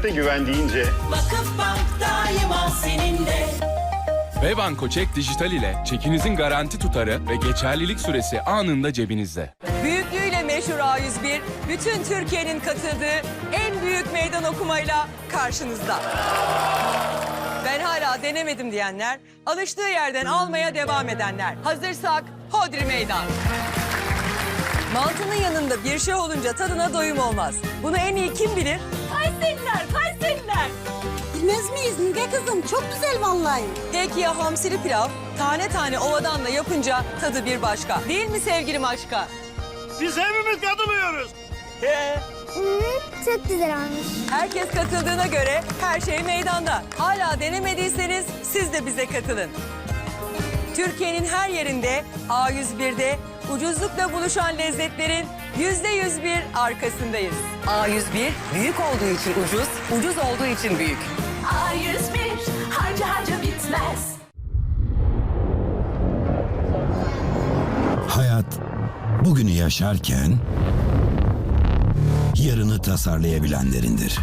internette güven deyince Vakıfbank daima seninle. Ve Banko Çek Dijital ile çekinizin garanti tutarı ve geçerlilik süresi anında cebinizde. Büyüklüğüyle meşhur A101, bütün Türkiye'nin katıldığı en büyük meydan okumayla karşınızda. Ben hala denemedim diyenler, alıştığı yerden almaya devam edenler. Hazırsak Hodri Meydan. Mantının yanında bir şey olunca tadına doyum olmaz. Bunu en iyi kim bilir? Kayseriler, Kayseriler. Bilmez miyiz Müge kızım? Çok güzel vallahi. Peki ya hamsili pilav? Tane tane ovadan da yapınca tadı bir başka. Değil mi sevgili Maşka? biz hepimiz katılıyoruz. Çok güzel olmuş. Herkes katıldığına göre her şey meydanda. Hala denemediyseniz siz de bize katılın. Türkiye'nin her yerinde A101'de ucuzlukla buluşan lezzetlerin yüzde yüz bir arkasındayız. A101 büyük olduğu için ucuz, ucuz olduğu için büyük. A101 harca harca bitmez. Hayat bugünü yaşarken yarını tasarlayabilenlerindir.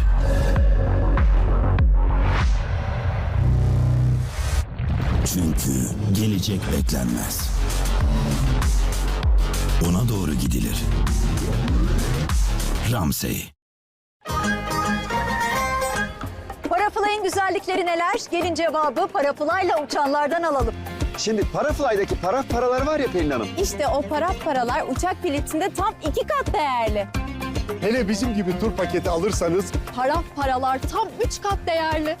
Çünkü gelecek beklenmez. Ona doğru gidilir. Ramsey Parafly'ın güzellikleri neler? Gelin cevabı parafly'la uçanlardan alalım. Şimdi Parafly'daki paraf paralar var ya Pelin Hanım. İşte o paraf paralar uçak biletinde tam iki kat değerli. Hele bizim gibi tur paketi alırsanız Paraf paralar tam üç kat değerli.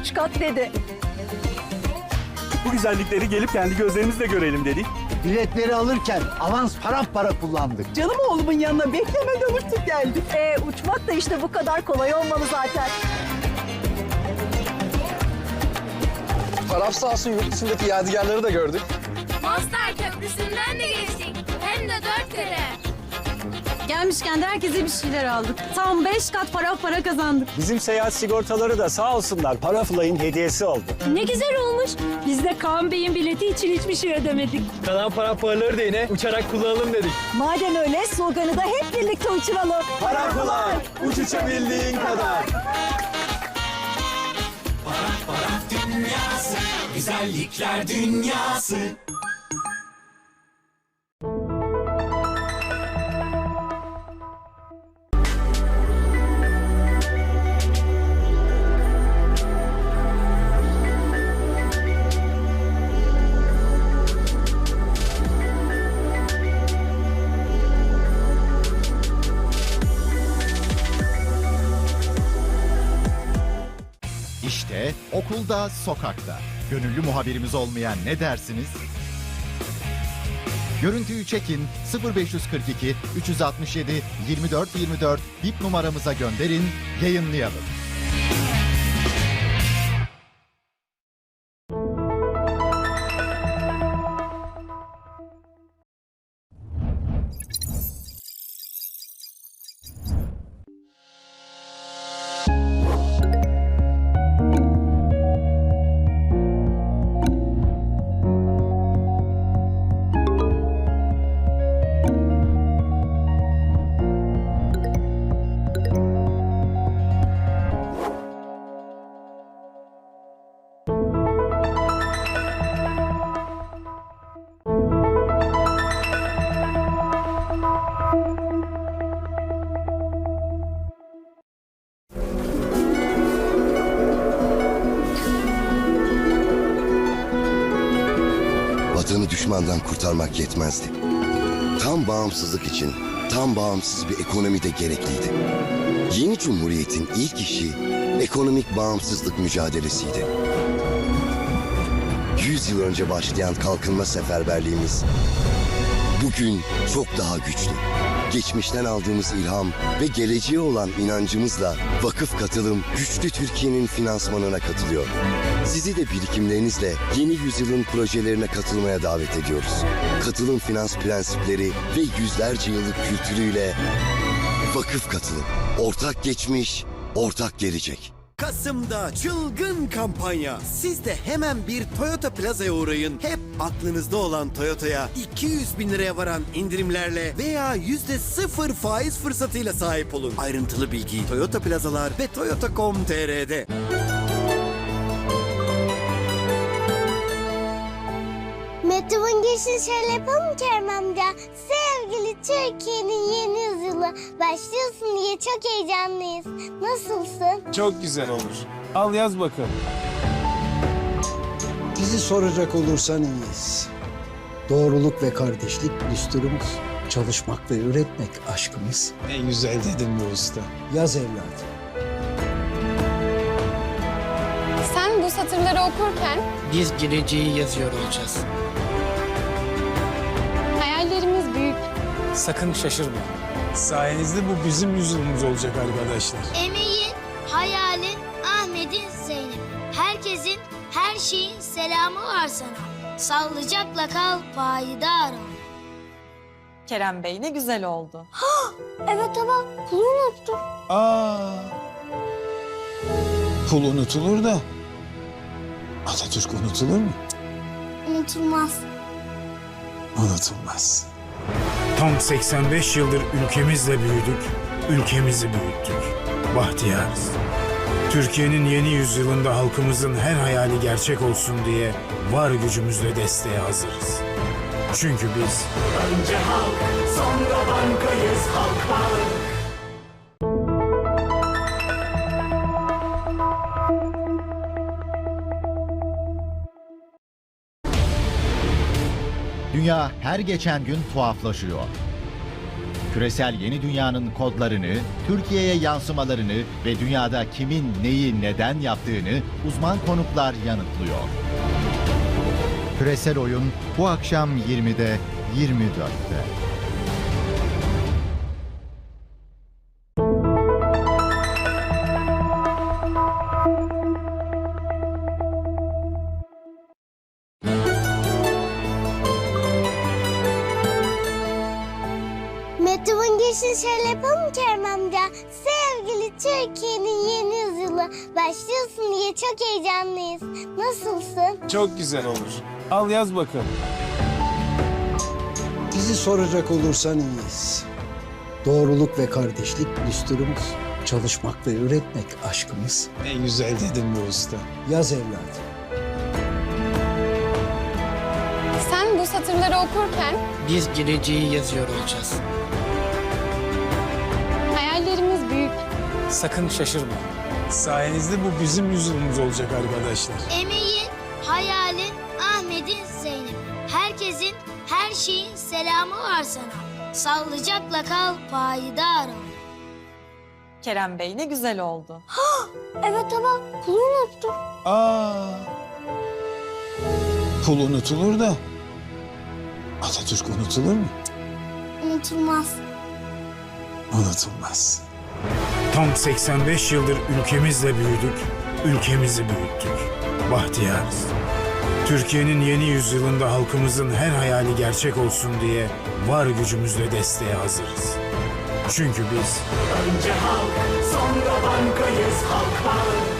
Üç kat dedi. Bu güzellikleri gelip kendi gözlerimizle görelim dedik. Biletleri alırken avans para para kullandık. Canım oğlumun yanına beklemeden uçtuk geldik. Ee, uçmak da işte bu kadar kolay olmalı zaten. taraf sağ olsun yurt dışındaki yadigarları da gördük. Monster Köprüsü'nden de geçtik. Gelmişken de herkese bir şeyler aldık. Tam beş kat paraf para kazandık. Bizim seyahat sigortaları da sağ olsunlar Parafly'ın hediyesi oldu. Ne güzel olmuş. Biz de Kaan Bey'in bileti için hiçbir şey ödemedik. Kalan para paraları da yine uçarak kullanalım dedik. Madem öyle sloganı da hep birlikte uçuralım. Parakular uç uçabildiğin kadar. Güzellikler dünyası. İşte okulda, sokakta. Gönüllü muhabirimiz olmayan ne dersiniz? Görüntüyü çekin 0542 367 24 24 bip numaramıza gönderin, yayınlayalım. Düşmandan kurtarmak yetmezdi. Tam bağımsızlık için tam bağımsız bir ekonomi de gerekliydi. Yeni Cumhuriyet'in ilk işi ekonomik bağımsızlık mücadelesiydi. Yüz yıl önce başlayan kalkınma seferberliğimiz bugün çok daha güçlü. Geçmişten aldığımız ilham ve geleceğe olan inancımızla vakıf katılım güçlü Türkiye'nin finansmanına katılıyor. Sizi de birikimlerinizle yeni yüzyılın projelerine katılmaya davet ediyoruz. Katılım finans prensipleri ve yüzlerce yıllık kültürüyle vakıf katılım. Ortak geçmiş, ortak gelecek. Kasım'da çılgın kampanya. Siz de hemen bir Toyota Plaza'ya uğrayın. Hep aklınızda olan Toyota'ya 200 bin liraya varan indirimlerle veya yüzde sıfır faiz fırsatıyla sahip olun. Ayrıntılı bilgi Toyota Plazalar ve Toyota.com.tr'de. Mektubun geçin şöyle yapalım Kerem amca. Sevgili Türkiye'nin yeni yüzyılı başlıyorsun diye çok heyecanlıyız. Nasılsın? Çok güzel olur. Al yaz bakalım. Bizi soracak olursan iyiyiz. Doğruluk ve kardeşlik düsturumuz. Çalışmak ve üretmek aşkımız. Ne güzel dedin bu usta. Yaz evladım. Sen bu satırları okurken Biz geleceği yazıyor olacağız. Sakın şaşırma. Sayenizde bu bizim yüzyılımız olacak arkadaşlar. Emeğin, hayalin, Ahmet'in, Zeynep. Herkesin, her şeyin selamı var sana. Sağlıcakla kal, payidar ol. Kerem Bey ne güzel oldu. Evet ama pulu unuttum. Aa. Pul unutulur da Atatürk unutulur mu? Unutulmaz. Unutulmaz. Tam 85 yıldır ülkemizle büyüdük, ülkemizi büyüttük. Bahtiyarız. Türkiye'nin yeni yüzyılında halkımızın her hayali gerçek olsun diye var gücümüzle desteğe hazırız. Çünkü biz Önce halk, sonra bankayız Halkbank. Dünya her geçen gün tuhaflaşıyor. Küresel yeni dünyanın kodlarını, Türkiye'ye yansımalarını ve dünyada kimin neyi neden yaptığını uzman konuklar yanıtlıyor. Küresel oyun bu akşam 20'de 24'te. Mektubun geçin şöyle yapalım Kerem amca. Sevgili Türkiye'nin yeni yüzyılı başlıyorsun diye çok heyecanlıyız. Nasılsın? çok güzel olur. Al yaz bakalım. Bizi soracak olursan iyiyiz. Doğruluk ve kardeşlik düsturumuz. Çalışmak ve üretmek aşkımız. Ne güzel dedin bu usta. Yaz evladım. Sen bu satırları okurken Biz geleceği yazıyor olacağız. Sakın şaşırma. Sayenizde bu bizim yüzyılımız olacak arkadaşlar. Emeğin, hayalin, Ahmet'in, Zeynep. Herkesin, her şeyin selamı var sana. Sağlıcakla kal, payidar ol. Kerem Bey ne güzel oldu. Evet ama pulu unuttum. Aa. Pul unutulur da Atatürk unutulur mu? Unutulmaz. Unutulmaz. Tam 85 yıldır ülkemizle büyüdük, ülkemizi büyüttük. Bahtiyarız. Türkiye'nin yeni yüzyılında halkımızın her hayali gerçek olsun diye var gücümüzle desteğe hazırız. Çünkü biz Önce halk, sonra bankayız Halkbank.